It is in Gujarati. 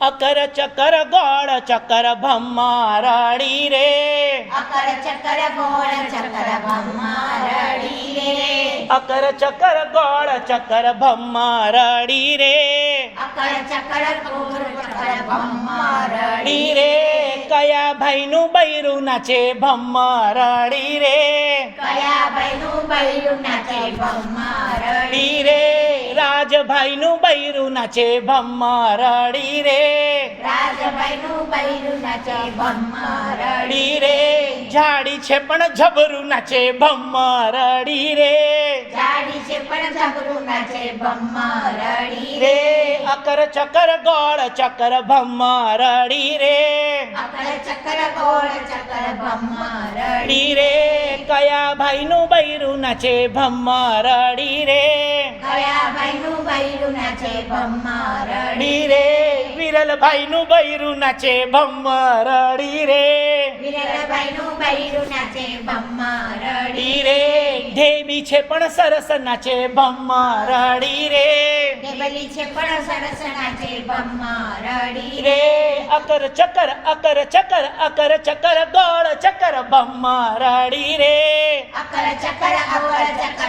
અકર ચકર ગોળ ચકર ભમ્મારડી રે. અકર ચકર ગોળ ચકર ભમ્મારડી રે. અકર ચકર ગોળ ચકર ભમ્મારડી રે. અકર ચકર ગોળ ચકર ભમ્મારડી રે કયા ભાઈનું બૈરું નાચે ભમ્મારડી રે. કયા ભાઈનું બૈરું નાચે ભમ્મારડી રે રાજભાઈનું બૈરું નાચે ભમ્મારડી રે. રાજભાઈનું બૈરું નાચે રે. જાડી છે પણ જબરું નાચે ભમ્મારડી રે. જાડી છે પણ જબરું નાચે ભમ્મારડી રે. અકર ચકર ગોળ ચકર ભમ્મારડી રે. અકર ચકર ગોળ ચકર ભમ્મારડી ડી રે. કયા ભાઈનું બૈરું નાચે ભમ્મારડી રે. કયા ભાઈનું બૈરું નાચે ભમ્મારડી રડી રે વિરલભાઈનું બૈરું નાચે ભમ્મારડી રે. વિરલભાઈનું બૈરું નાચે રે ઢેબી છે પણ સરસ નાચે ભમ્મારડી રે. ટેબલી છે પણ સરસ નાચે ભમ્મારડી રે અકર ચકર અકર ચકર અકર ચકર ગોળ ચકર ભમ્મારડી રે. અકર ચકર અકર ચકર